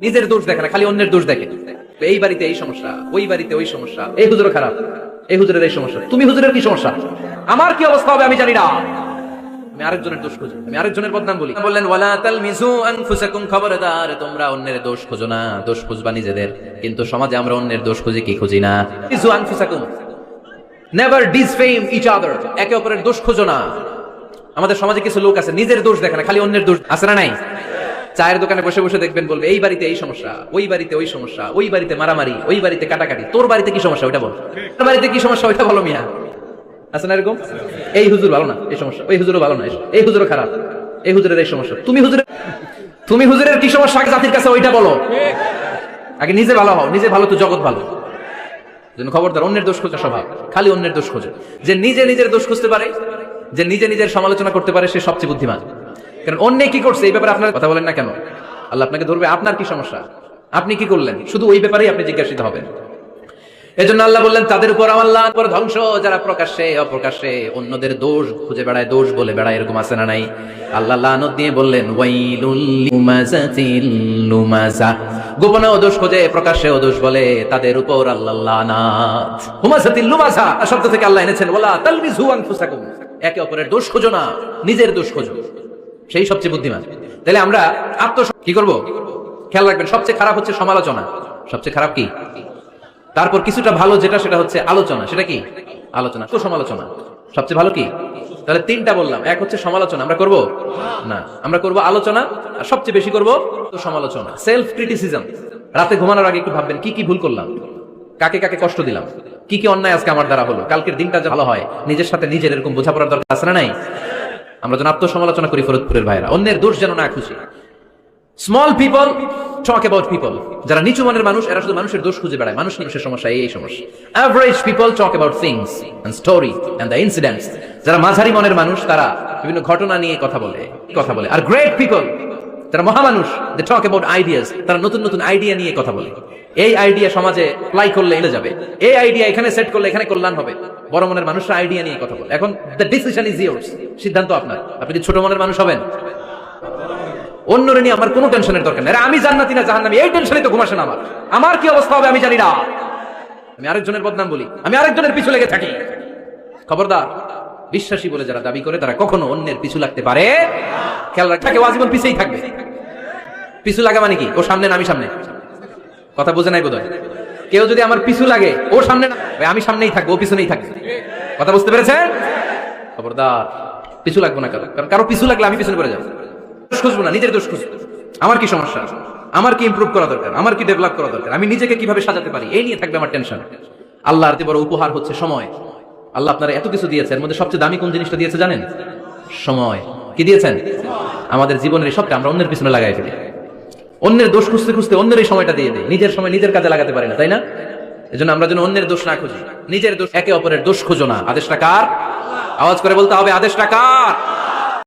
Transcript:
নিজের দোষ দেখে না, খালি অন্যের দোষ দেখে। এই বাড়িতে এই সমস্যা, ওই বাড়িতে ওই সমস্যা এই হুজুর খারাপ এই হুজুরের এই সমস্যা। তুমি হুজুরের কি সমস্যা? আমার কি অবস্থা হবে আমি জানি না। সমাজে আমরা অন্যের দোষ খুঁজি, কি নেভার একে অপরের দোষ না। আমাদের সমাজে কিছু লোক আছে, নিজের দোষ দেখে না, খালি অন্যের দোষ। আছে না নাই? চায়ের দোকানে বসে বসে দেখবেন বলবে, এই বাড়িতে এই সমস্যা, ওই বাড়িতে ওই সমস্যা, ওই বাড়িতে মারামারি, ওই বাড়িতে কাটাকাটি, তোর বাড়িতে কি সমস্যা ওইটা বল, তোর বাড়িতে কি সমস্যা ওইটা বলো মিয়া। আছে না এরকম? এই হুজুর ভালো না, এই সমস্যা ওই হুজুরও ভালো না, এই হুজুরও খারাপ, এই হুজুরের এই সমস্যা। তুমি হুজুরের তুমি হুজুরের কি সমস্যা আগে জাতির কাছে ওইটা বলো। আগে নিজে ভালো হও, নিজে ভালো তো জগৎ ভালো। জন্য খবরদার, অন্যের দোষ খোঁজা স্বভাব, খালি অন্যের দোষ খোঁজে। যে নিজে নিজের দোষ খুঁজতে পারে, যে নিজে নিজের সমালোচনা করতে পারে, সে সবচেয়ে বুদ্ধিমান। কারণ অন্য কি করছে এই ব্যাপারে আপনার কথা বলেন না কেন? আল্লাহ আপনাকে ধরবে, আপনার কি সমস্যা? আপনি কি করলেন? শুধু ওই ব্যাপারেই আপনি জিজ্ঞাসিত হবেন। এজন্য আল্লাহ বললেন, তাদের উপর আল্লাহ উপর ধ্বংস, যারা প্রকাশ্যে, অপ্রকাশ্যে অন্যদের দোষ খুঁজে বেড়ায়, দোষ বলে বেড়ায়, এরকম আছে না নাই? আল্লাহ লানত দিয়ে বললেন লুমাযা গোপনে দোষ খোঁজে প্রকাশ্যে দোষ বলে, তাদের উপর আল্লাহ লানাত। হুমাযাতিল লুমাযা শব্দ থেকে আল্লাহ এনেছেন, ওয়ালা তালমিজু আনফুসাকুম। একে অপরের দোষ খোঁজো না, নিজের দোষ খোঁজো। সেই সবচেয়ে বুদ্ধিমান। তাহলে আমরা আত্ম কি করব? খেয়াল রাখবেন, সবচেয়ে খারাপ হচ্ছে সমালোচনা। সবচেয়ে খারাপ কি? তারপর কিছুটা ভালো যেটা, সেটা হচ্ছে আলোচনা। সেটা কি? আলোচনা তো সমালোচনা সবচেয়ে ভালো কি? তাহলে তিনটা বললাম। এক হচ্ছে সমালোচনা। আমরা করব? না। আমরা করব আলোচনা। আর সবচেয়ে বেশি করব তো সমালোচনা। সেলফ ক্রিটিসিজম রাতে ঘুমানোর আগে একটু ভাববেন, কি কি ভুল করলাম? কাকে কাকে কষ্ট দিলাম? কি কি অন্যায় আজকে আমার দ্বারা হলো? কালকের দিনটা ভালো হয়, নিজের সাথে নিজের এরকম বোঝাপড়ার দরকার আছে না নাই? আমরা যেন আত্মসমালোচনা করি ফরদপুরের ভাইরা অন্যের দোষ যেন না খুশি small people talk about people যারা নিচু মানের মানুষ, এরা শুধু মানুষের দোষ খুঁজে বেড়ায়। মানুষ মানুষের সমস্যা, এই সমস্যা। Average people talk about things and story and the incidents যারা মাঝারি মনের মানুষ, তারা বিভিন্ন ঘটনা নিয়ে কথা বলে কথা বলে। আর গ্রেট পিপল যারা মহামানুষ দে টক অ্যাবাউট আইডিয়াস তারা নতুন নতুন আইডিয়া নিয়ে কথা বলে। এই আইডিয়া সমাজে অ্যাপ্লাই করলে এলে যাবে। এই আইডিয়া এখানে সেট করলে এখানে কল্যাণ হবে। বড় মনের মানুষরা আইডিয়া নিয়ে কথা বলে। এখন দ্য ডিসিশন ইজ ইয়োর্স সিদ্ধান্ত আপনার। আপনি কি ছোট মনের মানুষ হবেন, অন্যরে নিয়ে আমার কোনো টেনশনের দরকার নেই। আমি জান্নাতি না জাহান্নামী, এই টেনশনই তো ঘুমাসে না আমার। আমার কি অবস্থা হবে আমি জানি না। আমি আরেকজনের বদনাম বলি। আমি আরেকজনের পিছু লেগে থাকি। খবরদার বিশ্বাসী বলে যারা দাবি করে, তারা কখনো অন্যের পিছু লাগতে পারে খেয়াল রাখ থাকে ও আজীবন থাকবে। পিছু লাগা মানে কি? ও সামনে না আমি সামনে? কথা বোঝে নাই বোধহয়? কেউ যদি আমার পিছু লাগে, ও সামনে আমি সামনেই থাকব, ও পিছনেই থাকবে। কথা বুঝতে পেরেছেন? খবরদার। পিছু লাগবো না কারও। কারণ কারও পিছু লাগলে আমি পিছনে পড়ে যাব। দোষ খুঁজবো না, নিজের দোষ খুঁজবো। আমার কি সমস্যা? আমার কি ইম্প্রুভ করা দরকার? আমার কি ডেভেলপ করা দরকার? আমি নিজেকে কীভাবে সাজাতে পারি? এই নিয়ে থাকবে আমার টেনশন আল্লাহর বড় উপহার হচ্ছে সময়। আল্লাহ আপনারা এত কিছু দিয়েছে এর মধ্যে সবচেয়ে দামি কোন জিনিসটা দিয়েছে জানেন? সময়। কি দিয়েছেন? আমাদের জীবনের সবটা আমরা অন্যের পিছনে লাগাই ফেলি। অন্যের দোষ খুঁজতে খুঁজতে অন্যের এই সময়টা দিয়ে দেয় নিজের সময় নিজের কাজে লাগাতে পারি না, তাই না? এই জন্য আমরা যেন অন্যের দোষ না খুঁজি। নিজের দোষ, একে অপরের দোষ খুঁজো না। আদেশটা কার? আওয়াজ করে বলতে হবে, আদেশটা কার?